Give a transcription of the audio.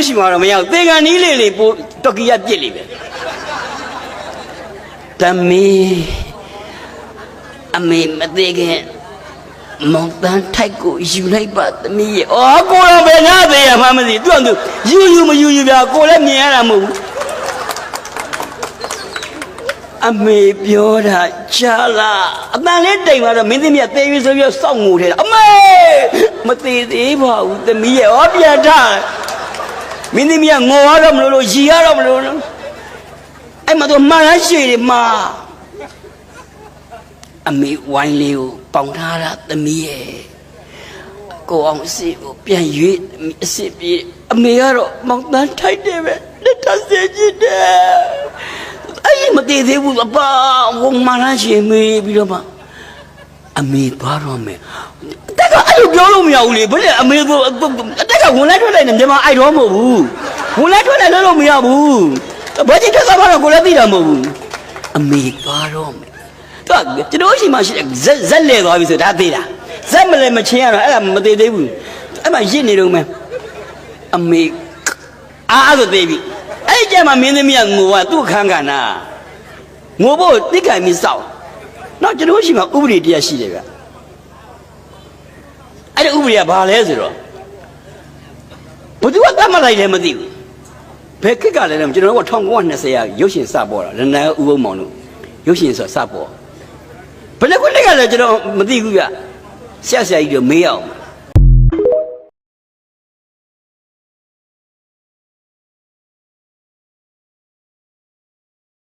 တို့ရှိမှာတော့မရဘူးသင်္ကန်းနီးလေးလေးပိုတော်ကီရပြစ်လိမ့်မယ်တမီအမေမသေးခင်မောင်တန်းထိုက်ကိုယူလိုက်ပါသမီးရဲ့အော်ကိုတော့ဘယ်ငါသေးရမှမသိသူ့အတူယူယူမယူယူပြကိုလည်းမြင်ရတာမဟုတ်ဘူးအမေပြောတာကြားလားအတန်လေးတိမ်သွားတော့မင်းသမီးကသေပြီဆိုပြီးတော့စောင့်ငိုထဲတာအမေမသေးသေးပါဘူးသမီးရဲ့ဟောပြန်ထား မင်းသမီးကငိုရတော့မလို့လို့ရီရတော့မလို့လို့အဲ့မှာတော့မှားရရှိတယ်မှာအမေဝိုင်းလေးကိုပေါင်ထားတာသမီးရဲ့ကိုအောင်စီကိုပြန်ရွေးအစ်စ်ပြေးအမေကတော့မောင်တန်းထိုက်တယ်ပဲလက်ထပ်စေချင်တယ်အဲ့ဒီမတည်သေးဘူးအပါဝုံမာလာရှင်မေးပြီးတော့မှအမေသွားတော့မယ်တက်ကအဲ့လိုပြောလို့မရဘူးလေဘယ်လဲအမေကိုတက်က ဝင်လိုက်ထွက်လိုက်နေမြန်မာအိုက်တော့မဟုတ်ဘူးဝင်လိုက်ထွက်လိုက်လို့မရဘူးဘာကြီးတက်သွားတော့ကိုလည်းသိတာမဟုတ်ဘူးအမေသွားတော့မယ်သူကကျွန်တော်ရှိမှရှိတယ်ဇက်ဇက်လဲသွားပြီဆိုဒါသိတာဇက်မလဲမချင်းရတော့အဲ့ဒါမတည်သေးဘူးအဲ့မှာရစ်နေတော့မယ်အမေအားအဲ့ဆိုသေးပြီအဲ့ကြမှာမင်းသမီးကငိုကသူ့ခန်းကနာငိုဖို့တိက္ကံပြီးစောက်တော့ကျွန်တော်ရှိမှဥပဒေတရားရှိတယ်ဗျအဲ့ဒီဥပဒေကဘာလဲဆိုတော့ ဘယ်သူကတတ်မှတ်လိုက်လဲမသိဘူးဘယ်ခေတ်ကလဲတော့ကျွန်တော်က1920ရာရုပ်ရှင်စပေါ်တာရနန်းဥပုံမောင်တို့ရုပ်ရှင်ဆိုစပေါ်ဘယ်နှစ်ခုနှစ်ကလဲကျွန်တော်မသိဘူးဗျဆက်ဆရာကြီးတို့မေးအောင်